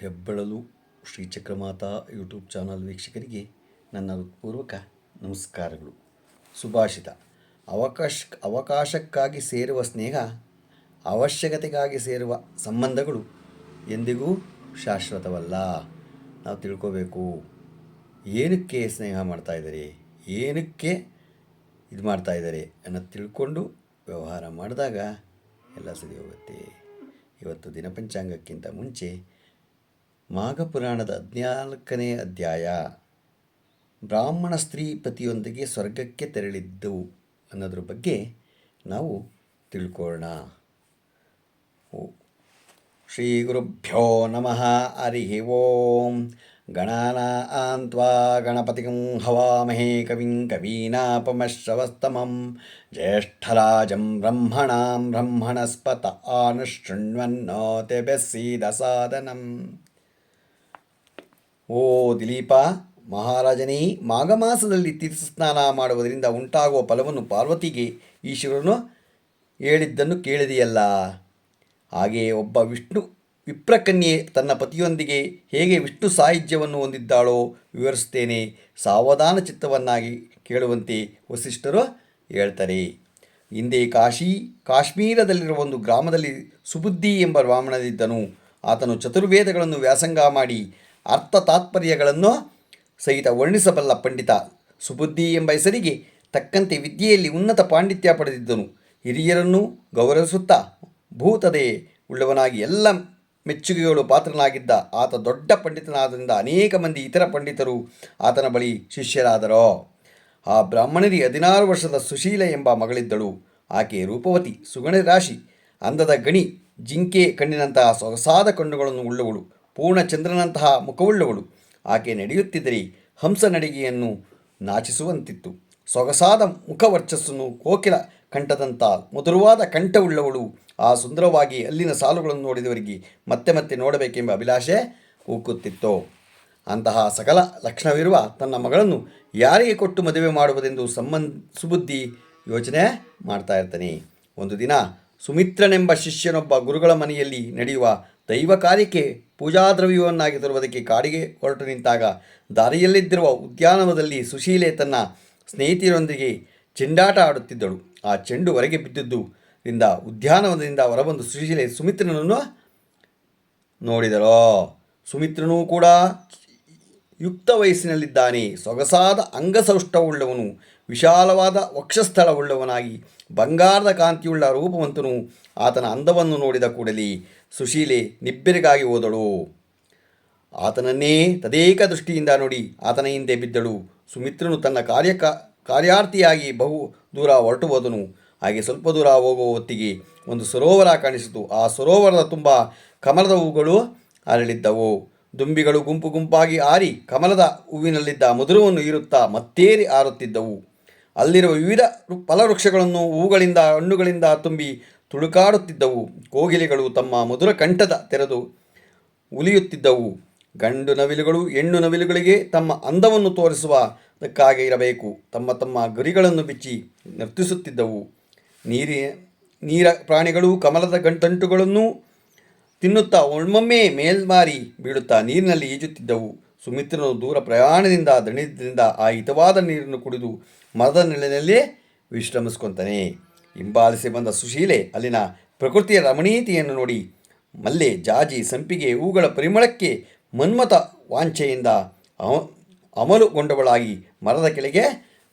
ಹೆಬ್ಬಳಲು ಶ್ರೀಚಕ್ರಮಾತಾ YouTube channel ವೀಕ್ಷಕರಿಗೆ ನನ್ನ ಹೃತ್ಪೂರ್ವಕ ನಮಸ್ಕಾರಗಳು. ಸುಭಾಷಿತ. ಅವಕಾಶ, ಅವಕಾಶಕ್ಕಾಗಿ ಸೇರುವ ಸ್ನೇಹ, ಅವಶ್ಯಕತೆಗಾಗಿ ಸೇರುವ ಸಂಬಂಧಗಳು ಎಂದಿಗೂ ಶಾಶ್ವತವಲ್ಲ. ನಾವು ತಿಳ್ಕೋಬೇಕು. ಏನಕ್ಕೆ ಸ್ನೇಹ ಮಾಡ್ತಾ ಇದ್ದಾರೆ? ಏನಕ್ಕೆ ಇದು ಮಾಡ್ತಾ ಇದ್ದಾರೆ? ಅನ್ನೋದು ತಿಳ್ಕೊಂಡು ವ್ಯವಹಾರ ಮಾಡಿದಾಗ ಎಲ್ಲ ಸರಿ ಹೋಗುತ್ತೆ. ಇವತ್ತು ದಿನಪಂಚಾಂಗಕ್ಕಿಂತ ಮುಂಚೆ ಮಾಘ ಪುರಾಣದ ಹದಿನಾಲ್ಕನೇ ಅಧ್ಯಾಯ. ಬ್ರಾಹ್ಮಣ ಸ್ತ್ರೀ ಪತಿಯೊಂದಿಗೆ ಸ್ವರ್ಗಕ್ಕೆ ತೆರಳಿದ್ದು ಅನ್ನೋದ್ರ ಬಗ್ಗೆ ನಾವು ತಿಳ್ಕೊಳ್ಳೋಣ ಶ್ರೀ ಗುರುಭ್ಯೋ ನಮಃ. ಹರಿ ಓಂ. ಆಂತ್ವಾ ಗಣಪತಿಂ ಹವಾಮಹೇ ಕವಿಂ ಕವೀನಾಪಮಶ್ರವಸ್ತಮಂ. ಜ್ಯೇಷ್ಠರಾಜಂ ಬ್ರಹ್ಮಣಾಂ ಬ್ರಹ್ಮಣಸ್ಪತ ಆನುಶೃಣ್ವನ್ನೋತಿಭ್ಯಸೀದ ಸಾದನಂ ಓ ದಿಲೀಪ, ಮಹಾರಾಜನೇ ಮಾಘ ಮಾಸದಲ್ಲಿ ತೀರ್ಥಸ್ನಾನ ಮಾಡುವುದರಿಂದ ಉಂಟಾಗುವ ಫಲವನ್ನು ಪಾರ್ವತಿಗೆ ಈಶ್ವರನು ಹೇಳಿದ್ದನ್ನು ಕೇಳಿದೆಯಲ್ಲ. ಹಾಗೆಯೇ ಒಬ್ಬ ವಿಷ್ಣು ವಿಪ್ರಕನ್ಯೆ ತನ್ನ ಪತಿಯೊಂದಿಗೆ ಹೇಗೆ ವಿಷ್ಣು ಸಾಹಿತ್ಯವನ್ನು ಹೊಂದಿದ್ದಾಳೋ ವಿವರಿಸುತ್ತೇನೆ. ಸಾವಧಾನ ಚಿತ್ತವನ್ನಾಗಿ ಕೇಳುವಂತೆ ವಸಿಷ್ಠರು ಹೇಳ್ತಾರೆ. ಹಿಂದೆ ಕಾಶಿ, ಕಾಶ್ಮೀರದಲ್ಲಿರುವ ಒಂದು ಗ್ರಾಮದಲ್ಲಿ ಸುಬುದ್ಧಿ ಎಂಬ ಬ್ರಾಹ್ಮಣನಿದ್ದನು. ಆತನು ಚತುರ್ವೇದಗಳನ್ನು ವ್ಯಾಸಂಗ ಮಾಡಿ ಅರ್ಥ ತಾತ್ಪರ್ಯಗಳನ್ನು ಸಹಿತ ವರ್ಣಿಸಬಲ್ಲ ಪಂಡಿತ. ಸುಬುದ್ಧಿ ಎಂಬ ಹೆಸರಿಗೆ ತಕ್ಕಂತೆ ವಿದ್ಯೆಯಲ್ಲಿ ಉನ್ನತ ಪಾಂಡಿತ್ಯ ಪಡೆದಿದ್ದನು. ಹಿರಿಯರನ್ನು ಗೌರವಿಸುತ್ತಾ ಭೂತದೆ ಉಳ್ಳವನಾಗಿ ಎಲ್ಲ ಮೆಚ್ಚುಗೆಗಳು ಪಾತ್ರನಾಗಿದ್ದ ಆತ ದೊಡ್ಡ ಪಂಡಿತನಾದ್ದರಿಂದ ಅನೇಕ ಮಂದಿ ಇತರ ಪಂಡಿತರು ಆತನ ಬಳಿ ಶಿಷ್ಯರಾದರು. ಆ ಬ್ರಾಹ್ಮಣರಿಗೆ ಹದಿನಾರು ವರ್ಷದ ಸುಶೀಲ ಎಂಬ ಮಗಳಿದ್ದಳು. ಆಕೆ ರೂಪವತಿ ಸುಗಣ ರಾಶಿ ಅಂದದ ಗಣಿ, ಜಿಂಕೆ ಕಣ್ಣಿನಂತಹ ಸೊಗಸಾದ ಕಣ್ಣುಗಳನ್ನು ಉಳ್ಳವಳು. ಪೂರ್ಣ ಚಂದ್ರನಂತಹ ಮುಖವುಳ್ಳವಳು. ಆಕೆ ನಡೆಯುತ್ತಿದ್ದರೆ ಹಂಸ ನಡಿಗೆಯನ್ನು ನಾಚಿಸುವಂತಿತ್ತು. ಸೊಗಸಾದ ಮುಖವರ್ಚಸ್ಸನ್ನು ಕೋಕಿಲ ಕಂಠದಂಥ ಮಧುರವಾದ ಕಂಠವುಳ್ಳವಳು ಆ ಸುಂದರವಾಗಿ ಅಲ್ಲಿನ ಸಾಲುಗಳನ್ನು ನೋಡಿದವರಿಗೆ ಮತ್ತೆ ಮತ್ತೆ ನೋಡಬೇಕೆಂಬ ಅಭಿಲಾಷೆ ಉಕ್ಕುತ್ತಿತ್ತು ಅಂತಹ ಸಕಲ ಲಕ್ಷಣವಿರುವ ತನ್ನ ಮಗಳನ್ನು ಯಾರಿಗೆ ಕೊಟ್ಟು ಮದುವೆ ಮಾಡುವುದೆಂದು ಸಂಬಂಧ ಸುಬುದ್ಧಿ ಯೋಚನೆ ಮಾಡ್ತಾ ಇರ್ತಾನೆ. ಒಂದು ದಿನ ಸುಮಿತ್ರನೆಂಬ ಶಿಷ್ಯನೊಬ್ಬ ಗುರುಗಳ ಮನೆಯಲ್ಲಿ ನಡೆಯುವ ದೈವ ಕಾರ್ಯಕ್ಕೆ ಪೂಜಾದ್ರವ್ಯವನ್ನಾಗಿ ತರುವುದಕ್ಕೆ ಕಾಡಿಗೆ ಹೊರಟು ನಿಂತಾಗ ದಾರಿಯಲ್ಲಿದ್ದಿರುವ ಉದ್ಯಾನವನದಲ್ಲಿ ಸುಶೀಲೆ ತನ್ನ ಸ್ನೇಹಿತರೊಂದಿಗೆ ಚೆಂಡಾಟ ಆಡುತ್ತಿದ್ದಳು. ಆ ಚೆಂಡು ಹೊರಗೆ ಬಿದ್ದದ್ದು ರಿಂದ ಉದ್ಯಾನವನದಿಂದ ಹೊರಬಂದು ಸುಶೀಲೆ ಸುಮಿತ್ರನನ್ನು ನೋಡಿದರೋ ಸುಮಿತ್ರನೂ ಕೂಡ ಯುಕ್ತ ವಯಸ್ಸಿನಲ್ಲಿದ್ದಾನೆ. ಸೊಗಸಾದ ಅಂಗಸೌಷ್ಠವುಳ್ಳವನು, ವಿಶಾಲವಾದ ವಕ್ಷಸ್ಥಳವುಳ್ಳವನಾಗಿ ಬಂಗಾರದ ಕಾಂತಿಯುಳ್ಳ ರೂಪವಂತನು ಆತನ ಅಂದವನ್ನು ನೋಡಿದ ಕೂಡಲೇ ಸುಶೀಲೆ ನಿಬ್ಬೆರಗಾಗಿ ಹೋದಳು. ಆತನನ್ನೇ ತದೇಕ ದೃಷ್ಟಿಯಿಂದ ನೋಡಿ ಆತನ ಹಿಂದೆ ಬಿದ್ದಳು. ಸುಮಿತ್ರನು ತನ್ನ ಕಾರ್ಯ ಕಾರ್ಯಾರ್ಥಿಯಾಗಿ ಬಹು ದೂರ ಹೊರಟು ಹೋದನು. ಹಾಗೆ ಸ್ವಲ್ಪ ದೂರ ಹೋಗುವ ಹೊತ್ತಿಗೆ ಒಂದು ಸರೋವರ ಕಾಣಿಸಿತು. ಆ ಸರೋವರದ ತುಂಬ ಕಮಲದ ಹೂಗಳು ಅರಳಿದ್ದವು. ದುಂಬಿಗಳು ಗುಂಪು ಗುಂಪಾಗಿ ಆರಿ ಕಮಲದ ಹೂವಿನಲ್ಲಿದ್ದ ಮಧುರವನ್ನು ಹೀರುತ್ತಾ ಮತ್ತೇರಿ ಆರುತ್ತಿದ್ದವು ಅಲ್ಲಿರುವ ವಿವಿಧ ಫಲವೃಕ್ಷಗಳನ್ನು ಹೂಗಳಿಂದ, ಹಣ್ಣುಗಳಿಂದ ತುಂಬಿ ತುಳುಕಾಡುತ್ತಿದ್ದವು. ಕೋಗಿಲೆಗಳು ತಮ್ಮ ಮಧುರ ಕಂಠದ ತೆರೆದು ಉಲಿಯುತ್ತಿದ್ದವು. ಗಂಡು ನವಿಲುಗಳು, ಹೆಣ್ಣು ನವಿಲುಗಳಿಗೆ ತಮ್ಮ ಅಂದವನ್ನು ತೋರಿಸುವುದಕ್ಕಾಗಿ ಇರಬೇಕು. ತಮ್ಮ ತಮ್ಮ ಗರಿಗಳನ್ನು ಬಿಚ್ಚಿ ನರ್ತಿಸುತ್ತಿದ್ದವು. ನೀರಿ, ನೀರ ಪ್ರಾಣಿಗಳು ಕಮಲದ ಗಂಟಂಟುಗಳನ್ನು ತಿನ್ನುತ್ತಾ ಒಮ್ಮೊಮ್ಮೆ ಮೇಲ್ಮಾರಿ ಬೀಳುತ್ತಾ ನೀರಿನಲ್ಲಿ ಈಜುತ್ತಿದ್ದವು. ಸುಮಿತ್ರನು ದೂರ ಪ್ರಯಾಣದಿಂದ ದಣಿದ್ರಿಂದ ಆ ಹಿತವಾದ ನೀರನ್ನು ಕುಡಿದು ಮರದ ನೆಲೆಯಲ್ಲೇ ವಿಶ್ರಮಿಸ್ಕೊತಾನೆ ಹಿಂಬಾಲಿಸಿ ಬಂದ ಸುಶೀಲೆ ಅಲ್ಲಿನ ಪ್ರಕೃತಿಯ ರಮಣೀಯತೆಯನ್ನು ನೋಡಿ ಮಲ್ಲೆ ಜಾಜಿ ಸಂಪಿಗೆ ಹೂಗಳ ಪರಿಮಳಕ್ಕೆ ಮನ್ಮತ ವಾಂಛೆಯಿಂದ ಅಮಲುಗೊಂಡವಳಾಗಿ ಮರದ ಕೆಳಗೆ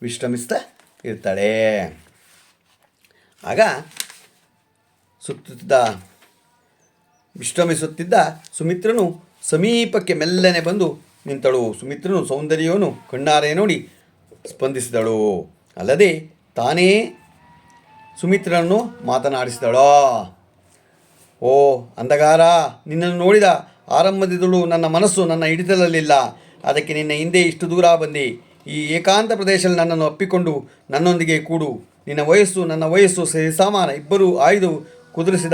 ವಿಶ್ರಮಿಸ್ತಾ ಇರ್ತಾಳೆ. ಆಗ ಸುತ್ತುತ್ತಿದ್ದ, ವಿಶ್ರಮಿಸುತ್ತಿದ್ದ ಸುಮಿತ್ರನು ಸಮೀಪಕ್ಕೆ ಮೆಲ್ಲನೆ ಬಂದು ನಿಂತಳು. ಸುಮಿತ್ರನು ಸೌಂದರ್ಯವನ್ನು, ಕಣ್ಣಾರೆ ನೋಡಿ ಸ್ಪಂದಿಸಿದಳು. ಅಲ್ಲದೆ ತಾನೇ ಸುಮಿತ್ರನನ್ನು ಮಾತನಾಡಿಸಿದಳೋ. ಓ ಅಂಧಗಾರ ನಿನ್ನನ್ನು ನೋಡಿದ ಆರಂಭದಿದಳು ನನ್ನ ಮನಸ್ಸು ನನ್ನ ಹಿಡಿತದಲ್ಲಿಲ್ಲ. ಅದಕ್ಕೆ ನಿನ್ನ ಹಿಂದೆ ಇಷ್ಟು ದೂರ ಬಂದೆ. ಈ ಏಕಾಂತ ಪ್ರದೇಶದಲ್ಲಿ ನನ್ನನ್ನು ಅಪ್ಪಿಕೊಂಡು ನನ್ನೊಂದಿಗೆ ಕೂಡು. ನಿನ್ನ ವಯಸ್ಸು, ನನ್ನ ವಯಸ್ಸು ಸಮಾನ ಇಬ್ಬರೂ ಆಯ್ದು ಕುದುರಿಸಿದ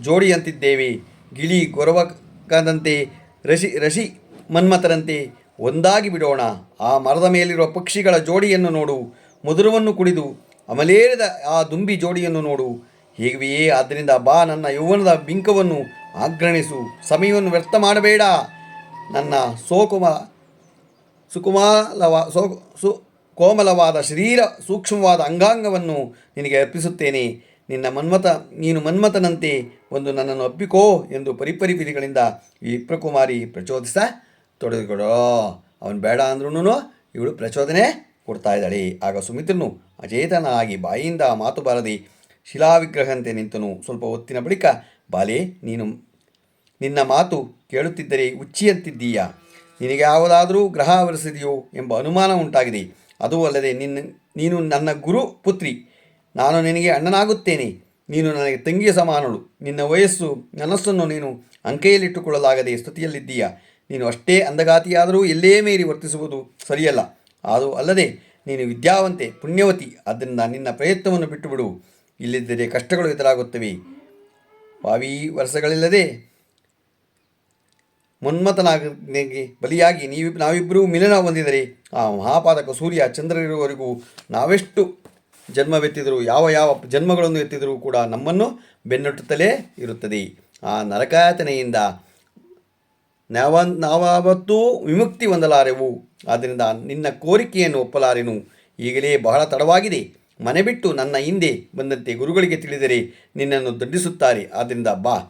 ಜೋಡಿಯಂತಿದ್ದೇವೆ. ಗಿಳಿ ಗೊರವಕದಂತೆ, ರಶಿ ರಶಿ ಮನ್ಮಥರಂತೆ ಒಂದಾಗಿ ಬಿಡೋಣ. ಆ ಮರದ ಮೇಲಿರುವ ಪಕ್ಷಿಗಳ ಜೋಡಿಯನ್ನು ನೋಡು. ಮಧುರವನ್ನು ಕುಡಿದು ಅಮಲೇರಿದ ಆ ದುಂಬಿ ಜೋಡಿಯನ್ನು ನೋಡು. ಹೀಗೆಯೇ ಆದ್ದರಿಂದ ಬಾ, ನನ್ನ ಯೌವನದ ಬಿಂಕವನ್ನು ಆಗ್ರಣಿಸು. ಸಮಯವನ್ನು ವ್ಯರ್ಥ ಮಾಡಬೇಡ. ನನ್ನ ಸೋಕುಮ, ಸುಕುಮಾಲವ, ಸೋ, ಸು, ಕೋಮಲವಾದ ಶರೀರ ಸೂಕ್ಷ್ಮವಾದ ಅಂಗಾಂಗವನ್ನು ನಿನಗೆ ಅರ್ಪಿಸುತ್ತೇನೆ. ನಿನ್ನ ಮನ್ಮತ ನೀನು ಮನ್ಮಥನಂತೆ ಒಂದು ನನ್ನನ್ನು ಅಪ್ಪಿಕೋ ಎಂದು ಪರಿಪರಿ ವಿಧಿಗಳಿಂದ ಈ ವಿಪ್ರಕುಮಾರಿ ಪ್ರಚೋದಿಸ ತೊಡೆದುಕೊಡೋ ಅವನು ಬೇಡ ಅಂದ್ರೂ ಇವಳು ಪ್ರಚೋದನೆ ಕೊಡ್ತಾ ಇದ್ದಾಳೆ. ಆಗ ಸುಮಿತ್ರನು ಅಚೇತನಾಗಿ ಬಾಯಿಯಿಂದ ಮಾತು ಬಾರದೆ ಶಿಲಾವಿಗ್ರಹಂತೆ ನಿಂತನು. ಸ್ವಲ್ಪ ಹೊತ್ತಿನ ಬಳಿಕ, ಬಾಲೆ, ನೀನು ನಿನ್ನ ಮಾತು ಕೇಳುತ್ತಿದ್ದರೆ ಉಚ್ಚಿಯಂತಿದ್ದೀಯಾ ನಿನಗೆ ಯಾವುದಾದರೂ ಗ್ರಹ ಅವರಿಸಿದೆಯೋ ಎಂಬ ಅನುಮಾನ ಉಂಟಾಗಿದೆ. ಅದೂ ಅಲ್ಲದೆ ನಿನ್ನ, ನೀನು ನನ್ನ ಗುರು, ಪುತ್ರಿ. ನಾನು ನಿನಗೆ ಅಣ್ಣನಾಗುತ್ತೇನೆ. ನೀನು ನನಗೆ ತಂಗಿಯ ಸಮಾನಳು. ನಿನ್ನ ವಯಸ್ಸು ನನಸ್ಸನ್ನು ನೀನು ಅಂಕೆಯಲ್ಲಿಟ್ಟುಕೊಳ್ಳಲಾಗದೆ ಸ್ತುತಿಯಲ್ಲಿದ್ದೀಯಾ ನೀನು ಅಷ್ಟೇ ಅಂದಗಾತಿಯಾದರೂ ಎಲ್ಲೇ ಮೀರಿ ವರ್ತಿಸುವುದು ಸರಿಯಲ್ಲ. ಅದು ಅಲ್ಲದೆ ನೀನು ವಿದ್ಯಾವಂತೆ, ಪುಣ್ಯವತಿ, ಆದ್ದರಿಂದ ನಿನ್ನ ಪ್ರಯತ್ನವನ್ನು ಬಿಟ್ಟುಬಿಡು. ಇಲ್ಲಿದ್ದರೆ ಕಷ್ಟಗಳು ಎದುರಾಗುತ್ತವೆ. ಭಾವಿ ವರ್ಷಗಳಿಲ್ಲದೆ ಮನ್ಮಥನಾಗಿ ಬಲಿಯಾಗಿ ನೀವಿ ನಾವಿಬ್ಬರೂ ಮಿಲನ ಹೊಂದಿದರೆ ಆ ಮಹಾಪಾದಕ ಸೂರ್ಯ ಚಂದ್ರರಿರುವವರೆಗೂ ನಾವೆಷ್ಟು ಜನ್ಮವೆತ್ತಿದರೂ ಯಾವ ಯಾವ ಜನ್ಮಗಳನ್ನು ಎತ್ತಿದರೂ ಕೂಡ ನಮ್ಮನ್ನು ಬೆನ್ನಟ್ಟುತ್ತಲೇ ಇರುತ್ತದೆ. ಆ ನರಕಾಯತನೆಯಿಂದ ನಾವ ನಾವಾವತ್ತೂ ವಿಮುಕ್ತಿ ಹೊಂದಲಾರೆವು. ಆದ್ದರಿಂದ ನಿನ್ನ ಕೋರಿಕೆಯನ್ನು ಒಪ್ಪಲಾರೆನು. ಈಗಲೇ ಬಹಳ ತಡವಾಗಿದೆ. ಮನೆ ಬಿಟ್ಟು ನನ್ನ ಹಿಂದೆ ಬಂದಂತೆ ಗುರುಗಳಿಗೆ ತಿಳಿದರೆ ನಿನ್ನನ್ನು ದಂಡಿಸುತ್ತಾರೆ. ಆದ್ದರಿಂದ ಬಾ.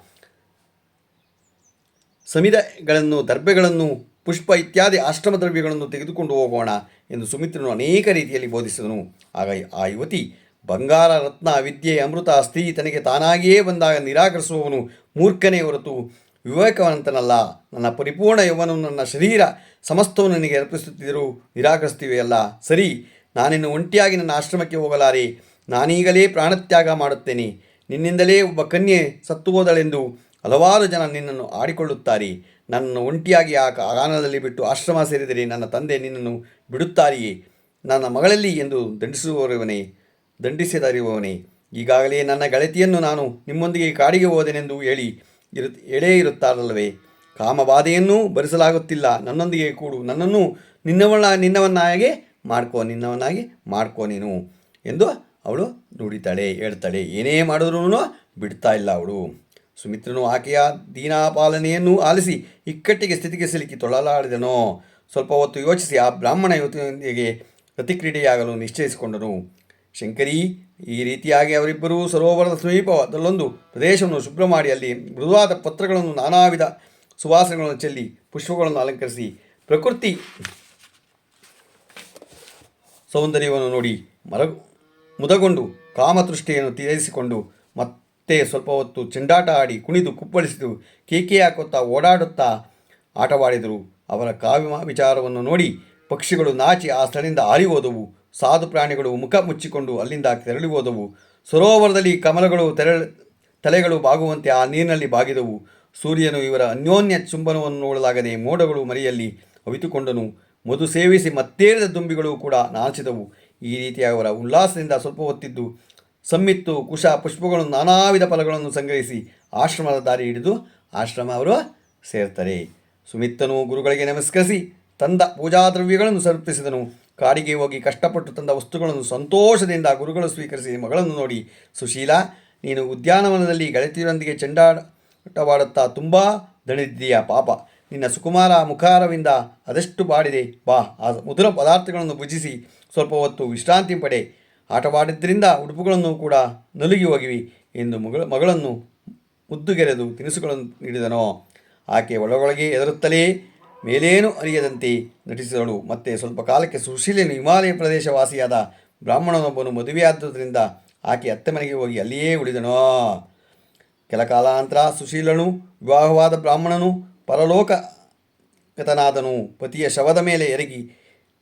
ಸಮಿದಗಳನ್ನು ದರ್ಬೆಗಳನ್ನು ಪುಷ್ಪ ಇತ್ಯಾದಿ ಆಶ್ರಮ ದ್ರವ್ಯಗಳನ್ನು ತೆಗೆದುಕೊಂಡು ಹೋಗೋಣ ಎಂದು ಸುಮಿತ್ರನು ಅನೇಕ ರೀತಿಯಲ್ಲಿ ಬೋಧಿಸಿದನು. ಆಗ ಆ ಯುವತಿ ಬಂಗಾರ, ರತ್ನ, ವಿದ್ಯೆ, ಅಮೃತ, ಸ್ತ್ರೀ ತನಗೆ ತಾನಾಗಿಯೇ ಬಂದಾಗ ನಿರಾಕರಿಸುವವನು ಮೂರ್ಖನೇ ಹೊರತು ವಿವೇಕವಂತನಲ್ಲ. ನನ್ನ ಪರಿಪೂರ್ಣ ಯೌವನ ನನ್ನ ಶರೀರ ಸಮಸ್ತವನ್ನು ನನಗೆ ಅರ್ಪಿಸುತ್ತಿದ್ದರೂ ನಿರಾಕರಿಸ್ತೀವೆಯಲ್ಲ ಸರಿ, ನಾನಿನ್ನು ಒಂಟಿಯಾಗಿ ನನ್ನ ಆಶ್ರಮಕ್ಕೆ ಹೋಗಲಾರೆ. ನಾನೀಗಲೇ ಪ್ರಾಣತ್ಯಾಗ ಮಾಡುತ್ತೇನೆ. ನಿನ್ನಿಂದಲೇ ಒಬ್ಬ ಕನ್ಯೆ ಸತ್ತು ಹೋದಳೆಂದು ಹಲವಾರು ಜನ ನಿನ್ನನ್ನು ಆಡಿಕೊಳ್ಳುತ್ತಾರೆ. ನನ್ನನ್ನು ಒಂಟಿಯಾಗಿ ಆ ಕಾರಣದಲ್ಲಿ ಬಿಟ್ಟು ಆಶ್ರಮ ಸೇರಿದರೆ ನನ್ನ ತಂದೆ ನಿನ್ನನ್ನು ಬಿಡುತ್ತಾರೆಯೇ? ನನ್ನ ಮಗಳಲ್ಲಿ ಎಂದು ದಂಡಿಸುವವನೇ ದಂಡಿಸಿದರಿವವನೇ ಈಗಾಗಲೇ ನನ್ನ ಗೆಳತಿಯನ್ನು ನಾನು ನಿಮ್ಮೊಂದಿಗೆ ಕಾಡಿಗೆ ಹೋದೆನೆಂದು ಹೇಳಿ ಇರು ಎಳೇ ಇರುತ್ತಾರಲ್ಲವೇ? ಕಾಮಬಾಧೆಯನ್ನೂ ಭರಿಸಲಾಗುತ್ತಿಲ್ಲ. ನನ್ನೊಂದಿಗೆ ಕೂಡು. ನನ್ನನ್ನು ನಿನ್ನವನ್ನ ನಿನ್ನವನ್ನಾಗೆ ಮಾಡ್ಕೋ. ನಿನ್ನವನ್ನಾಗಿ ಮಾಡ್ಕೋ ನೀನು ಎಂದು ಅವಳು ನುಡಿತಾಳೆ, ಹೇಳ್ತಾಳೆ. ಏನೇ ಮಾಡಿದ್ರೂ ಬಿಡ್ತಾ ಇಲ್ಲ ಅವಳು. ಸುಮಿತ್ರನು ಆಕೆಯ ದೀನಾಪಾಲನೆಯನ್ನು ಆಲಿಸಿ ಇಕ್ಕಟ್ಟಿಗೆ ಸ್ಥಿತಿಗೆ ಸಿಲುಕಿ ತೊಳಲಾಡಿದನೋ. ಸ್ವಲ್ಪ ಹೊತ್ತು ಯೋಚಿಸಿ ಆ ಬ್ರಾಹ್ಮಣ ಯುವತಿಯೊಂದಿಗೆ ಪ್ರತಿಕ್ರಿಯೆಯಾಗಲು ನಿಶ್ಚಯಿಸಿಕೊಂಡನು. ಶಂಕರಿ, ಈ ರೀತಿಯಾಗಿ ಅವರಿಬ್ಬರೂ ಸರೋವರದ ಸಮೀಪದಲ್ಲೊಂದು ಪ್ರದೇಶವನ್ನು ಶುಭ್ರ ಮಾಡಿ ಅಲ್ಲಿ ಮೃದುವಾದ ಪತ್ರಗಳನ್ನು ನಾನಾ ವಿಧ ಸುವಾಸನೆಗಳನ್ನು ಚೆಲ್ಲಿ ಪುಷ್ಪಗಳನ್ನು ಅಲಂಕರಿಸಿ ಪ್ರಕೃತಿ ಸೌಂದರ್ಯವನ್ನು ನೋಡಿ ಮರ ಮುದಗೊಂಡು ಕಾಮತೃಷ್ಟಿಯನ್ನು ತೀರಿಸಿಕೊಂಡು ಮತ್ತೆ ಸ್ವಲ್ಪ ಹೊತ್ತು ಚೆಂಡಾಟ ಆಡಿ ಕುಣಿದು ಕುಪ್ಪಳಿಸಿದು ಕೇಕೆ ಹಾಕುತ್ತಾ ಓಡಾಡುತ್ತಾ ಆಟವಾಡಿದರು. ಅವರ ಕಾವ್ಯ ವಿಚಾರವನ್ನು ನೋಡಿ ಪಕ್ಷಿಗಳು ನಾಚಿ ಆ ಸ್ಥಳದಿಂದ ಹಾರಿ ಹೋದವು. ಸಾಧು ಪ್ರಾಣಿಗಳು ಮುಖ ಮುಚ್ಚಿಕೊಂಡು ಅಲ್ಲಿಂದ ತೆರಳಿ ಹೋದವು. ಸರೋವರದಲ್ಲಿ ಕಮಲಗಳು ತೆರ, ತಲೆಗಳು ಬಾಗುವಂತೆ ಆ ನೀರಿನಲ್ಲಿ ಬಾಗಿದವು. ಸೂರ್ಯನು ಇವರ ಅನ್ಯೋನ್ಯ ಚುಂಬನವನ್ನು ನೋಡಲಾಗದೆ ಮೋಡಗಳು ಮರಿಯಲ್ಲಿ ಅವಿತುಕೊಂಡನು. ಮಧು ಸೇವಿಸಿ ಮತ್ತೇರಿದ ದುಂಬಿಗಳು ಕೂಡ ನಾಚಿದವು. ಈ ರೀತಿಯ ಅವರ ಉಲ್ಲಾಸದಿಂದ ಸ್ವಲ್ಪ ಹೊತ್ತಿದ್ದು ಸಮ್ಮಿತ್ತು, ಕುಶ, ಪುಷ್ಪಗಳು ನಾನಾ ವಿಧ ಫಲಗಳನ್ನು ಸಂಗ್ರಹಿಸಿ ಆಶ್ರಮದ ದಾರಿ ಹಿಡಿದು ಆಶ್ರಮ ಅವರು ಸೇರ್ತಾರೆ. ಸುಮಿತ್ತನು ಗುರುಗಳಿಗೆ ನಮಸ್ಕರಿಸಿ, ತಂದ ಪೂಜಾ ದ್ರವ್ಯಗಳನ್ನು ಸಮರ್ಪಿಸಿದನು. ಕಾಡಿಗೆ ಹೋಗಿ ಕಷ್ಟಪಟ್ಟು ತಂದ ವಸ್ತುಗಳನ್ನು ಸಂತೋಷದಿಂದ ಗುರುಗಳು ಸ್ವೀಕರಿಸಿ ಮಗಳನ್ನು ನೋಡಿ, ಸುಶೀಲ, ನೀನು ಉದ್ಯಾನವನದಲ್ಲಿ ಗೆಳತಿಯರೊಂದಿಗೆ ಚೆಂಡಾಟವಾಡುತ್ತಾ ತುಂಬ ದಣಿದಿದ್ದೀಯ ಪಾಪ. ನಿನ್ನ ಸುಕುಮಾರ ಮುಖಾರವಿಂದ ಅದೆಷ್ಟು ಬಾಡಿದೆ? ಬಾ, ಆ ಮಧುರ ಪದಾರ್ಥಗಳನ್ನು ಭುಜಿಸಿ ಸ್ವಲ್ಪ ಹೊತ್ತು ವಿಶ್ರಾಂತಿ ಪಡೆ. ಆಟವಾಡಿದ್ದರಿಂದ ಉಡುಪುಗಳನ್ನು ಕೂಡ ನಲುಗಿ ಹೋಗಿವಿ ಎಂದು ಮಗಳ, ಮಗಳನ್ನು ಮುದ್ದುಗೆರೆದು ತಿನಿಸುಗಳನ್ನು ನೀಡಿದನೋ. ಆಕೆ ಒಳಗೊಳಗೆ ಎದರುತ್ತಲೇ ಮೇಲೇನು ಅರಿಯದಂತೆ ನಟಿಸಿದಳು. ಮತ್ತೆ ಸ್ವಲ್ಪ ಕಾಲಕ್ಕೆ ಸುಶೀಲನು ಹಿಮಾಲಯ ಪ್ರದೇಶವಾಸಿಯಾದ ಬ್ರಾಹ್ಮಣನೊಬ್ಬನು ಮದುವೆಯಾದ್ದರಿಂದ ಆಕೆ ಅತ್ತೆ ಮನೆಗೆ ಹೋಗಿ ಅಲ್ಲಿಯೇ ಉಳಿದನೋ. ಕೆಲ ಕಾಲಾಂತರ ಸುಶೀಲನು ವಿವಾಹವಾದ ಬ್ರಾಹ್ಮಣನು ಪರಲೋಕಗತನಾದನು. ಪತಿಯ ಶವದ ಮೇಲೆ ಎರಗಿ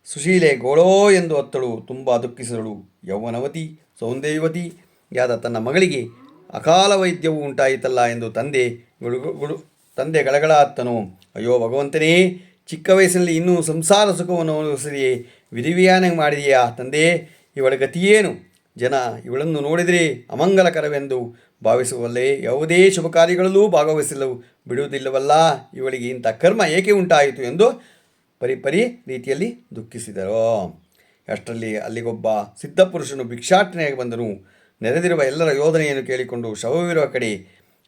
ಸುಶೀಲೆ ಗೋಳೋ ಎಂದು ಅತ್ತಳು. ತುಂಬ ದುಃಖಿಸಿದಳು. ಯೌವನವತಿ ಸೌಂದರ್ಯವತಿಯಾದ ತನ್ನ ಮಗಳಿಗೆ ಅಕಾಲ ವೈದ್ಯವು ಉಂಟಾಯಿತಲ್ಲ ಎಂದು ತಂದೆ ತಂದೆ ಗಳಗಳ ಅತ್ತನು. ಅಯ್ಯೋ ಭಗವಂತನೇ, ಚಿಕ್ಕ ವಯಸ್ಸಿನಲ್ಲಿ ಇನ್ನೂ ಸಂಸಾರ ಸುಖವನ್ನು ಅನುಭವಿಸಿದೆಯೇ ವಿಧಿವಿಯಾನ ಮಾಡಿದೆಯಾ ತಂದೆ? ಇವಳ ಗತಿಯೇನು ಜನ ಇವಳನ್ನು ನೋಡಿದರೆ ಅಮಂಗಲಕರವೆಂದು ಭಾವಿಸುವಲ್ಲೇ ಯಾವುದೇ ಶುಭ ಕಾರ್ಯಗಳಲ್ಲೂ ಭಾಗವಹಿಸಲು ಬಿಡುವುದಿಲ್ಲವಲ್ಲ. ಇವಳಿಗೆ ಇಂಥ ಕರ್ಮ ಏಕೆ ಉಂಟಾಯಿತು ಎಂದು ಪರಿಪರಿ ಪರಿ ರೀತಿಯಲ್ಲಿ ದುಃಖಿಸಿದರು. ಅಷ್ಟರಲ್ಲಿ ಅಲ್ಲಿಗೊಬ್ಬ ಸಿದ್ಧಪುರುಷನು ಭಿಕ್ಷಾಟನೆಯಾಗಿ ಬಂದನು. ನೆರೆದಿರುವ ಎಲ್ಲರ ಯೋಧನೆಯನ್ನು ಕೇಳಿಕೊಂಡು ಶವವಿರುವ ಕಡೆ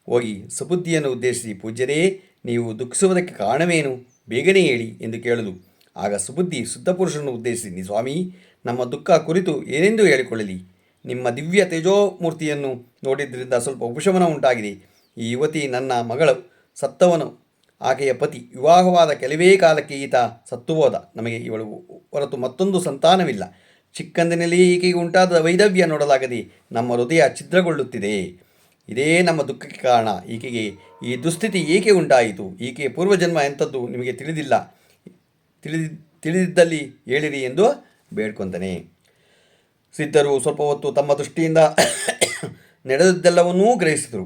ಹೋಗಿ ಸುಬುದ್ಧಿಯನ್ನು ಉದ್ದೇಶಿಸಿ ಪೂಜ್ಯರೇ ನೀವು ದುಃಖಿಸುವುದಕ್ಕೆ ಕಾರಣವೇನು? ಬೇಗನೆ ಹೇಳಿ ಎಂದು ಕೇಳಲು. ಆಗ ಸುಬುದ್ಧಿ ಶುದ್ಧಪುರುಷನನ್ನು ಉದ್ದೇಶಿಸಿ, "ನೀ ಸ್ವಾಮಿ, ನಮ್ಮ ದುಃಖ ಕುರಿತು ಏನೆಂದು ಹೇಳಿಕೊಳ್ಳಲಿ? ನಿಮ್ಮ ದಿವ್ಯ ತೇಜೋಮೂರ್ತಿಯನ್ನು ನೋಡಿದ್ದರಿಂದ ಸ್ವಲ್ಪ ಉಪಶಮನ ಉಂಟಾಗಿದೆ. ಈ ಯುವತಿ ನನ್ನ ಮಗಳು ಸತ್ತವನು. ಆಕೆಯ ಪತಿ ವಿವಾಹವಾದ ಕೆಲವೇ ಕಾಲಕ್ಕೆ ಈತ ಸತ್ತು ಹೋದ. ನಮಗೆ ಇವಳು ಹೊರತು ಮತ್ತೊಂದು ಸಂತಾನವಿಲ್ಲ. ಚಿಕ್ಕಂದಿನಲ್ಲಿ ಈಕೆಗೆ ಉಂಟಾದ ವೈದವ್ಯ ನೋಡಲಾಗದೆ ನಮ್ಮ ಹೃದಯ ಛಿದ್ರಗೊಳ್ಳುತ್ತಿದೆ. ಇದೇ ನಮ್ಮ ದುಃಖಕ್ಕೆ ಕಾರಣ. ಈಕೆಗೆ ಈ ದುಸ್ಥಿತಿ ಏಕೆ ಉಂಟಾಯಿತು? ಈಕೆಯ ಪೂರ್ವಜನ್ಮ ಎಂಥದ್ದು ನಿಮಗೆ ತಿಳಿದಿಲ್ಲ. ತಿಳಿದಿ, ತಿಳಿದಿದ್ದಲ್ಲಿ ಹೇಳಿರಿ ಎಂದು ಬೇಡ್ಕೊಂತಾನೆ ಸಿದ್ಧರು ಸ್ವಲ್ಪ ಹೊತ್ತು ತಮ್ಮ ದೃಷ್ಟಿಯಿಂದ ನಡೆದದ್ದೆಲ್ಲವನ್ನೂ ಗ್ರಹಿಸಿದರು.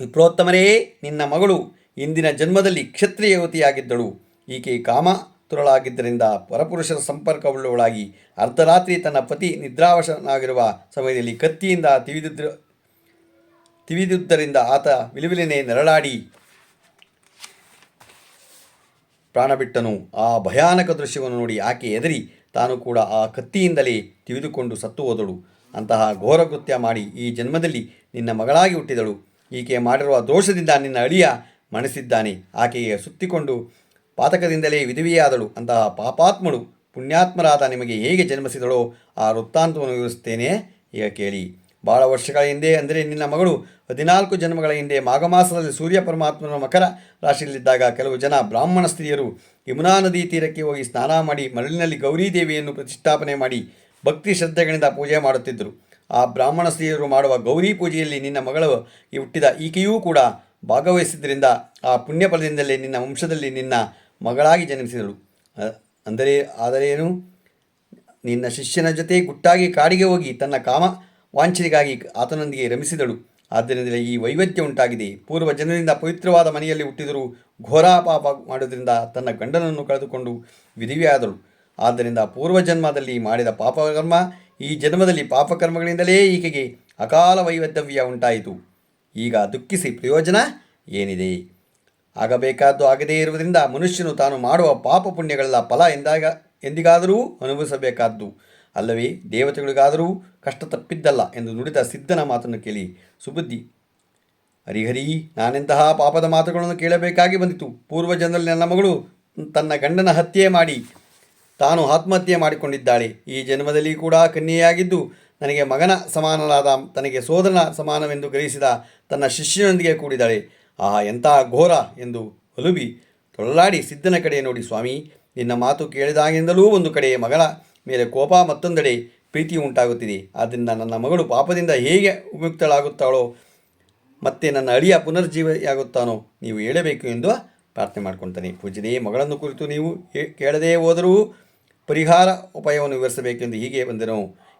ವಿಪ್ರೋತ್ತಮರೇ, ನಿನ್ನ ಮಗಳು ಇಂದಿನ ಜನ್ಮದಲ್ಲಿ ಕ್ಷತ್ರಿಯವತಿಯಾಗಿದ್ದಳು. ಈಕೆ ಕಾಮ ತುರಳಾಗಿದ್ದರಿಂದ ಪರಪುರುಷರ ಸಂಪರ್ಕವುಳ್ಳವಳಾಗಿ ಅರ್ಧರಾತ್ರಿ ತನ್ನ ಪತಿ ನಿದ್ರಾವಶನಾಗಿರುವ ಸಮಯದಲ್ಲಿ ಕತ್ತಿಯಿಂದ ತಿವಿದಿದ್ದ ತಿವಿದುದರಿಂದ ಆತ ವಿಲುವಿಲನೆ ನೆರಳಾಡಿ ಪ್ರಾಣ ಬಿಟ್ಟನು. ಆ ಭಯಾನಕ ದೃಶ್ಯವನ್ನು ನೋಡಿ ಆಕೆ ಎದರಿ ತಾನು ಕೂಡ ಆ ಕತ್ತಿಯಿಂದಲೇ ತಿವಿದುಕೊಂಡು ಸತ್ತು ಹೋದಳು. ಅಂತಹ ಘೋರ ಕೃತ್ಯ ಮಾಡಿ ಈ ಜನ್ಮದಲ್ಲಿ ನಿನ್ನ ಮಗಳಾಗಿ ಹುಟ್ಟಿದಳು. ಈಕೆ ಮಾಡಿರುವ ದೋಷದಿಂದ ನಿನ್ನ ಅಳಿಯ ಮಣಿಸಿದ್ದಾನೆ. ಆಕೆಗೆ ಸುತ್ತಿಕೊಂಡು ಪಾತಕದಿಂದಲೇ ವಿಧವೆಯಾದಳು. ಅಂತಹ ಪಾಪಾತ್ಮಳು ಪುಣ್ಯಾತ್ಮರಾದ ನಿಮಗೆ ಹೇಗೆ ಜನ್ಮಿಸಿದಳೋ ಆ ವೃತ್ತಾಂತವನ್ನು ವಿವರಿಸುತ್ತೇನೆ ಈಗ ಕೇಳಿ. ಬಹಳ ವರ್ಷಗಳ ಹಿಂದೆ ಅಂದರೆ ನಿನ್ನ ಮಗಳು ಹದಿನಾಲ್ಕು ಜನ್ಮಗಳ ಹಿಂದೆ ಮಾಘಮಾಸದಲ್ಲಿ ಸೂರ್ಯ ಪರಮಾತ್ಮನ ಮಕರ ರಾಶಿಯಲ್ಲಿದ್ದಾಗ ಕೆಲವು ಜನ ಬ್ರಾಹ್ಮಣ ಸ್ತ್ರೀಯರು ಯಮುನಾ ನದಿ ತೀರಕ್ಕೆ ಹೋಗಿ ಸ್ನಾನ ಮಾಡಿ ಮರಳಿನಲ್ಲಿ ಗೌರಿ ದೇವಿಯನ್ನು ಪ್ರತಿಷ್ಠಾಪನೆ ಮಾಡಿ ಭಕ್ತಿ ಶ್ರದ್ಧೆಗಳಿಂದ ಪೂಜೆ ಮಾಡುತ್ತಿದ್ದರು. ಆ ಬ್ರಾಹ್ಮಣ ಸ್ತ್ರೀಯರು ಮಾಡುವ ಗೌರಿ ಪೂಜೆಯಲ್ಲಿ ನಿನ್ನ ಮಗಳು ಈ ಹುಟ್ಟಿದ ಈಕೆಯೂ ಕೂಡ ಭಾಗವಹಿಸಿದ್ದರಿಂದ ಆ ಪುಣ್ಯ ಫಲದಿಂದಲೇ ನಿನ್ನ ವಂಶದಲ್ಲಿ ನಿನ್ನ ಮಗಳಾಗಿ ಜನಿಸಿದಳು. ಅಂದರೆ ಆದರೇನು ನಿನ್ನ ಶಿಷ್ಯನ ಜೊತೆ ಗುಟ್ಟಾಗಿ ಕಾಡಿಗೆ ಹೋಗಿ ತನ್ನ ಕಾಮ ವಾಂಛನೆಗಾಗಿ ಆತನೊಂದಿಗೆ ರಮಿಸಿದಳು. ಆದ್ದರಿಂದಲೇ ಈ ವೈವಿಧ್ಯ ಉಂಟಾಗಿದೆ. ಪೂರ್ವ ಜನರಿಂದ ಪವಿತ್ರವಾದ ಮನೆಯಲ್ಲಿ ಹುಟ್ಟಿದರೂ ಘೋರಾಪಾಪ ಮಾಡುವುದರಿಂದ ತನ್ನ ಗಂಡನನ್ನು ಕಳೆದುಕೊಂಡು ವಿಧಿವೆಯಾದಳು. ಆದ್ದರಿಂದ ಪೂರ್ವಜನ್ಮದಲ್ಲಿ ಮಾಡಿದ ಪಾಪಕರ್ಮ, ಈ ಜನ್ಮದಲ್ಲಿ ಪಾಪಕರ್ಮಗಳಿಂದಲೇ ಈಕೆಗೆ ಅಕಾಲ ವೈವಧ್ಯವ್ಯ ಉಂಟಾಯಿತು. ಈಗ ದುಃಖಿಸಿ ಪ್ರಯೋಜನ ಏನಿದೆ? ಆಗಬೇಕಾದ್ದು ಆಗದೇ ಇರುವುದರಿಂದ ಮನುಷ್ಯನು ತಾನು ಮಾಡುವ ಪಾಪ ಪುಣ್ಯಗಳ ಫಲ ಎಂದಾಗ, ಎಂದಿಗಾದರೂ ಅನುಭವಿಸಬೇಕಾದ್ದು. ಅಲ್ಲವೇ, ದೇವತೆಗಳಿಗಾದರೂ ಕಷ್ಟ ತಪ್ಪಿದ್ದಲ್ಲ ಎಂದು ನುಡಿದ ಸಿದ್ಧನ ಮಾತನ್ನು ಕೇಳಿ ಸುಬುದ್ಧಿ, ಹರಿಹರಿ, ನಾನೆಂತಹ ಪಾಪದ ಮಾತುಗಳನ್ನು ಕೇಳಬೇಕಾಗಿ ಬಂದಿತು. ಪೂರ್ವ ಜನರಲ್ಲಿ ನನ್ನ ಮಗಳು ತನ್ನ ಗಂಡನ ಹತ್ಯೆ ಮಾಡಿ, ತಾನು ಆತ್ಮಹತ್ಯೆ ಮಾಡಿಕೊಂಡಿದ್ದಾಳೆ. ಈ ಜನ್ಮದಲ್ಲಿ ಕೂಡ ಕನ್ಯೆಯಾಗಿದ್ದು ನನಗೆ ಮಗನ ಸಮಾನನಾದ ತನಗೆ ಸೋದರನ ಸಮಾನವೆಂದು ಗ್ರಹಿಸಿದ ತನ್ನ ಶಿಷ್ಯನೊಂದಿಗೆ ಕೂಡಿದಾಳೆ. ಆ ಎಂತಹ ಘೋರ ಎಂದು ಹಲುಬಿ ತೊಳಲಾಡಿ ಸಿದ್ಧನ ಕಡೆ ನೋಡಿ, ಸ್ವಾಮಿ, ನಿನ್ನ ಮಾತು ಕೇಳಿದಾಗಿಂದಲೂ ಒಂದು ಕಡೆ ಮಗಳ ಮೇಲೆ ಕೋಪ ಮತ್ತೊಂದೆಡೆ ಪ್ರೀತಿ ಉಂಟಾಗುತ್ತಿದೆ. ಆದ್ದರಿಂದ ನನ್ನ ಮಗಳು ಪಾಪದಿಂದ ಹೇಗೆ ಉಪಯುಕ್ತಳಾಗುತ್ತಾಳೋ ಮತ್ತೆ ನನ್ನ ಅಳಿಯ ಪುನರ್ಜೀವಿಯಾಗುತ್ತಾನೋ ನೀವು ಹೇಳಬೇಕು ಎಂದು ಪ್ರಾರ್ಥನೆ ಮಾಡ್ಕೊಳ್ತಾನೆ. ಪೂಜನೆಯೇ ಮಗಳನ್ನು ಕುರಿತು ನೀವು ಕೇಳದೇ ಹೋದರೂ ಪರಿಹಾರ ಉಪಾಯವನ್ನು ವಿವರಿಸಬೇಕೆಂದು ಹೀಗೆ ಬಂದೆನು.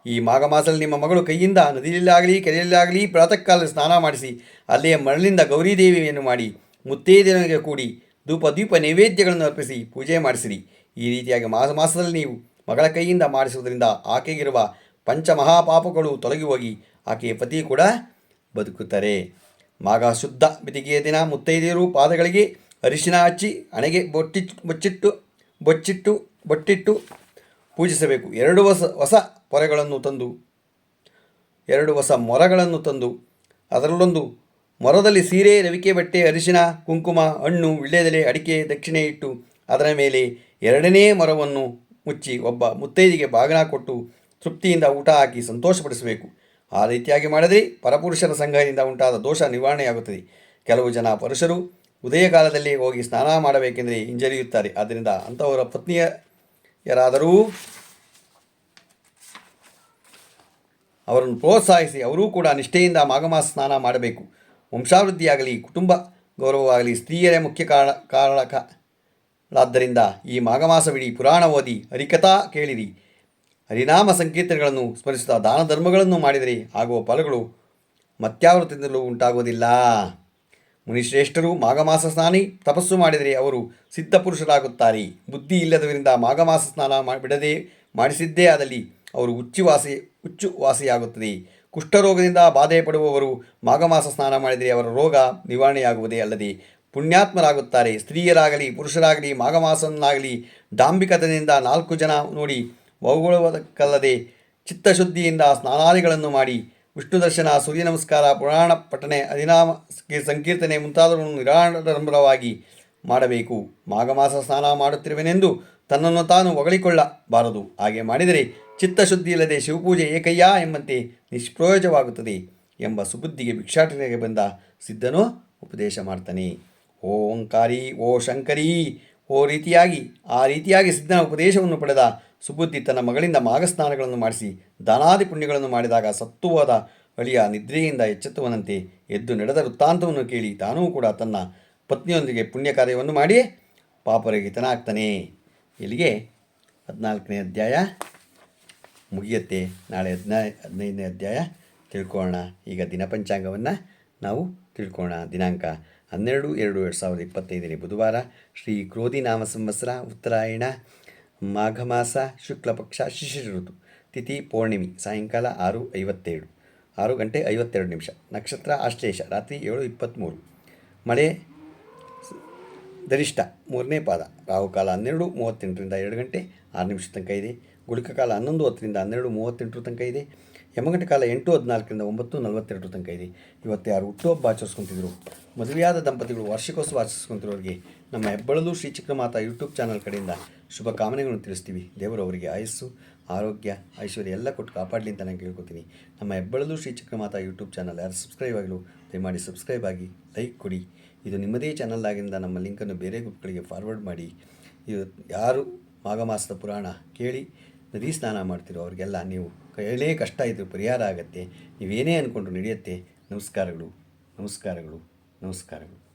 ಈ ಮಾಘ ಮಾಸದಲ್ಲಿ ನಿಮ್ಮ ಮಗಳು ಕೈಯಿಂದ ನದಿಯಲ್ಲಾಗಲಿ, ಕೆರೆಯಲ್ಲಾಗಲಿ ಪ್ರಾತಃ ಕಾಲ ಸ್ನಾನ ಮಾಡಿಸಿ, ಅಲ್ಲಿಯ ಮರಳಿನಿಂದ ಗೌರಿದೇವಿಯನ್ನು ಮಾಡಿ ಮುತ್ತೈದೆಯರಿಗೆ ಕೂಡಿ ಧೂಪ ದೀಪ ನೈವೇದ್ಯಗಳನ್ನು ಅರ್ಪಿಸಿ ಪೂಜೆ ಮಾಡಿಸಿರಿ. ಈ ರೀತಿಯಾಗಿ ಮಾಸ ಮಾಸದಲ್ಲಿ ನೀವು ಮಗಳ ಕೈಯಿಂದ ಮಾಡಿಸುವುದರಿಂದ ಆಕೆಗಿರುವ ಪಂಚಮಹಾಪಾಪಗಳು ತೊಲಗಿ ಹೋಗಿ ಆಕೆಯ ಪತಿ ಕೂಡ ಬದುಕುತ್ತಾರೆ. ಮಾಘ ಶುದ್ಧ ಬಿದಿಗೆಯ ದಿನ ಮುತ್ತೈದೆಯರು ಪಾದಗಳಿಗೆ ಅರಿಶಿನ ಹಚ್ಚಿ ಹಣೆಗೆ ಬೊಟ್ಟಿ ಬೊಚ್ಚಿಟ್ಟು ಬೊಚ್ಚಿಟ್ಟು ಬೊಟ್ಟಿಟ್ಟು ಪೂಜಿಸಬೇಕು. ಎರಡು ಹೊಸ ಹೊಸ ಪೊರೆಗಳನ್ನು ತಂದು ಎರಡು ಹೊಸ ಮೊರಗಳನ್ನು ತಂದು ಅದರಲ್ಲೊಂದು ಮೊರದಲ್ಲಿ ಸೀರೆ ರವಿಕೆ ಬಟ್ಟೆ, ಅರಿಶಿನ, ಕುಂಕುಮ, ಹಣ್ಣು, ವಿಳ್ಳೆದೆಲೆ, ಅಡಿಕೆ, ದಕ್ಷಿಣೆ ಇಟ್ಟು ಅದರ ಮೇಲೆ ಎರಡನೇ ಮೊರವನ್ನು ಮುಚ್ಚಿ ಒಬ್ಬ ಮುತ್ತೈದಿಗೆ ಬಾಗಿನ ಕೊಟ್ಟು ತೃಪ್ತಿಯಿಂದ ಊಟ ಹಾಕಿ ಸಂತೋಷಪಡಿಸಬೇಕು. ಆ ರೀತಿಯಾಗಿ ಮಾಡಿದರೆ ಪರಪುರುಷರ ಸಂಘದಿಂದ ಉಂಟಾದ ದೋಷ ನಿವಾರಣೆಯಾಗುತ್ತದೆ. ಕೆಲವು ಜನ ಪುರುಷರು ಉದಯ ಕಾಲದಲ್ಲಿ ಹೋಗಿ ಸ್ನಾನ ಮಾಡಬೇಕೆಂದರೆ ಹಿಂಜರಿಯುತ್ತಾರೆ. ಆದ್ದರಿಂದ ಅಂಥವರ ಪತ್ನಿಯರಾದರೂ ಅವರನ್ನು ಪ್ರೋತ್ಸಾಹಿಸಿ ಅವರೂ ಕೂಡ ನಿಷ್ಠೆಯಿಂದ ಮಾಘಮಾಸ ಸ್ನಾನ ಮಾಡಬೇಕು. ವಂಶಾವೃದ್ಧಿಯಾಗಲಿ, ಕುಟುಂಬ ಗೌರವವಾಗಲಿ, ಸ್ತ್ರೀಯರೇ ಮುಖ್ಯ ಕಾರಣ ಕಾರಣಕಗಳಾದ್ದರಿಂದ ಈ ಮಾಘಮಾಸವಿಡೀ ಪುರಾಣ ಓದಿ ಹರಿಕಥಾ ಕೇಳಿರಿ. ಹರಿನಾಮ ಸಂಕೀರ್ತನೆಗಳನ್ನು ಸ್ಮರಿಸುತ್ತಾ ದಾನ ಧರ್ಮಗಳನ್ನು ಮಾಡಿದರೆ ಆಗುವ ಫಲಗಳು ಮತ್ಯಾವೃತದಿಂದಲೂ ಉಂಟಾಗುವುದಿಲ್ಲ. ಮುನಿಶ್ರೇಷ್ಠರು ಮಾಘಮಾಸ ಸ್ನಾನಿ ತಪಸ್ಸು ಮಾಡಿದರೆ ಅವರು ಸಿದ್ಧಪುರುಷರಾಗುತ್ತಾರೆ. ಬುದ್ಧಿ ಇಲ್ಲದವರಿಂದ ಮಾಘಮಾಸ ಸ್ನಾನ ಮಾ- ಬಿಡದೆ ಮಾಡಿಸಿದ್ದೇ ಆದಲ್ಲಿ ಅವರು ಹುಚ್ಚುವಾಸಿ ಹುಚ್ಚು ವಾಸಿಯಾಗುತ್ತದೆ ಕುಷ್ಠರೋಗದಿಂದ ಬಾಧೆ ಪಡುವವರು ಮಾಘಮಾಸ ಸ್ನಾನ ಮಾಡಿದರೆ ಅವರ ರೋಗ ನಿವಾರಣೆಯಾಗುವುದೇ ಅಲ್ಲದೆ ಪುಣ್ಯಾತ್ಮರಾಗುತ್ತಾರೆ. ಸ್ತ್ರೀಯರಾಗಲಿ, ಪುರುಷರಾಗಲಿ ಮಾಘಮಾಸನಾಗಲಿ ಡಾಂಬಿಕತನದಿಂದ ನಾಲ್ಕು ಜನ ನೋಡಿ ಹೊಗಳುವುದಕ್ಕಲ್ಲದೆ ಚಿತ್ತಶುದ್ಧಿಯಿಂದ ಸ್ನಾನಾದಿಗಳನ್ನು ಮಾಡಿ ವಿಷ್ಣು ದರ್ಶನ ಸೂರ್ಯ ನಮಸ್ಕಾರ ಪುರಾಣ ಪಠನೆ, ಹರಿನಾಮ ಸಂಕೀರ್ತನೆ ಮುಂತಾದವುಗಳನ್ನು ನಿರಾಡಂಬರವಾಗಿ ಮಾಡಬೇಕು. ಮಾಘಮಾಸ ಸ್ನಾನ ಮಾಡುತ್ತಿರುವೆನೆಂದು ತನ್ನನ್ನು ತಾನು ಹೊಗಳಿಕೊಳ್ಳಬಾರದು. ಹಾಗೆ ಮಾಡಿದರೆ ಚಿತ್ತಶುದ್ಧಿ ಇಲ್ಲದೆ ಶಿವಪೂಜೆ ಏಕಯ್ಯ ಎಂಬಂತೆ ನಿಷ್ಪ್ರಯೋಜವಾಗುತ್ತದೆ ಎಂಬ ಸುಬುದ್ಧಿಗೆ ಭಿಕ್ಷಾಟನೆಗೆ ಬಂದ ಸಿದ್ಧನು ಉಪದೇಶ ಮಾಡ್ತಾನೆ. ಓಂಕಾರಿ ಓ ಶಂಕರಿ ಓ ರೀತಿಯಾಗಿ ಆ ರೀತಿಯಾಗಿ ಸಿದ್ಧನ ಉಪದೇಶವನ್ನು ಪಡೆದ ಸುಬುದ್ಧಿ ತನ್ನ ಮಗಳಿಂದ ಮಾಘಸ್ನಾನಗಳನ್ನು ಮಾಡಿಸಿ, ದಾನಾದಿ ಪುಣ್ಯಗಳನ್ನು ಮಾಡಿದಾಗ ಸತ್ತುವಾದ ಅಳಿಯ ನಿದ್ರೆಯಿಂದ ಎಚ್ಚೆತ್ತುವನಂತೆ ಎದ್ದು ನಡೆದ ವೃತ್ತಾಂತವನ್ನು ಕೇಳಿ ತಾನೂ ಕೂಡ ತನ್ನ ಪತ್ನಿಯೊಂದಿಗೆ ಪುಣ್ಯ ಕಾರ್ಯವನ್ನು ಮಾಡಿ ಪಾಪರಹಿತನಾಗ್ತಾನೆ. ಇಲ್ಲಿಗೆ ಹದಿನಾಲ್ಕನೇ ಅಧ್ಯಾಯ ಮುಗಿಯುತ್ತೆ. ನಾಳೆ ಹದಿನೈ, ಹದಿನೈದನೇ ಅಧ್ಯಾಯ ತಿಳ್ಕೊಳ್ಳೋಣ. ಈಗ ದಿನಪಂಚಾಂಗವನ್ನು ನಾವು ತಿಳ್ಕೊಳ್ಳೋಣ ದಿನಾಂಕ ಹನ್ನೆರಡು ಎರಡು ಎರಡು ಸಾವಿರದ ಇಪ್ಪತ್ತೈದನೇ ಬುಧವಾರ ಶ್ರೀ ಕ್ರೋಧಿ ನಾಮ ಸಂವತ್ಸರ, ಉತ್ತರಾಯಣ, ಮಾಘ ಮಾಸ, ಶುಕ್ಲ ಪಕ್ಷ, ಶಿಶಿರ ಋತು, ತಿಥಿ ಪೌರ್ಣಿಮಿ, ಸಾಯಂಕಾಲ ಆರು ಐವತ್ತೇಳು, ಆರು ಗಂಟೆ ಐವತ್ತೆರಡು ನಿಮಿಷ, ನಕ್ಷತ್ರ ಆಶ್ಲೇಷ ರಾತ್ರಿ ಏಳು ಇಪ್ಪತ್ತ್ಮೂರು ಮಳೆ ಗರಿಷ್ಠ ಮೂರನೇ ಪಾದ, ರಾಹುಕಾಲ ಹನ್ನೆರಡು ಮೂವತ್ತೆಂಟರಿಂದ ಎರಡು ಗಂಟೆ ಆರು ನಿಮಿಷ ತನಕ ಇದೆ ಗುಳಿಕ ಕಾಲ ಹನ್ನೊಂದು ಹತ್ತರಿಂದ ಹನ್ನೆರಡು ಮೂವತ್ತೆಂಟರ ತನಕ ಇದೆ ಯಮಗಂಟ ಕಾಲ ಎಂಟು ಹದಿನಾಲ್ಕರಿಂದ ಒಂಬತ್ತು ನಲವತ್ತೆರಡು ತನಕ ಇದೆ. ಇವತ್ತು ಯಾರು ಹುಟ್ಟುಹಬ್ಬ ಆಚರಿಸ್ಕೊತಿದ್ರು? ಮದುವೆಯಾದ ದಂಪತಿಗಳು ವಾರ್ಷಿಕೋತ್ಸವ ಆಚರಿಸ್ಕೊಂತಿರೋರಿಗೆ ನಮ್ಮ ಹೆಬ್ಬಳಲು ಶ್ರೀ ಚಿಕ್ಕಮಾತಾ ಯೂಟ್ಯೂಬ್ ಚಾನಲ್ ಕಡೆಯಿಂದ ಶುಭ ಕಾಮನೆಗಳನ್ನು ತಿಳಿಸ್ತೀವಿ. ದೇವರು ಅವರಿಗೆ ಆಯಸ್ಸು, ಆರೋಗ್ಯ, ಐಶ್ವರ್ಯ ಎಲ್ಲ ಕೊಟ್ಟು ಕಾಪಾಡಲಿ ಅಂತ ನಾನು ಕೇಳ್ಕೊತೀನಿ. ನಮ್ಮ ಹೆಬ್ಬಳಲು ಶ್ರೀ ಚಿಕ್ಕಮಾತಾ ಯೂಟ್ಯೂಬ್ ಚಾನಲ್ ಯಾರು ಸಬ್ಸ್ಕ್ರೈಬ್ ಆಗಲು ದಯಮಾಡಿ ಸಬ್ಸ್ಕ್ರೈಬ್ ಆಗಿ ಲೈಕ್ ಕೊಡಿ. ಇದು ನಿಮ್ಮದೇ ಚಾನಲ್ ಆಗಿಂದ ನಮ್ಮ ಲಿಂಕನ್ನು ಬೇರೆ ಗ್ರೂಪ್ಗಳಿಗೆ ಫಾರ್ವರ್ಡ್ ಮಾಡಿ. ಇದು ಯಾರು ಮಾಘ ಮಾಸದ ಪುರಾಣ ಕೇಳಿ ನದಿ ಸ್ನಾನ ಮಾಡ್ತಿರೋ ಅವ್ರಿಗೆಲ್ಲ ನೀವು ಏನೇ ಕಷ್ಟ ಇದ್ದರೂ ಪರಿಹಾರ ಆಗತ್ತೆ. ನೀವೇನೇ ಅಂದ್ಕೊಂಡ್ರು ನಡೆಯುತ್ತೆ. ನಮಸ್ಕಾರಗಳು. ನಮಸ್ಕಾರಗಳು. ನಮಸ್ಕಾರಗಳು.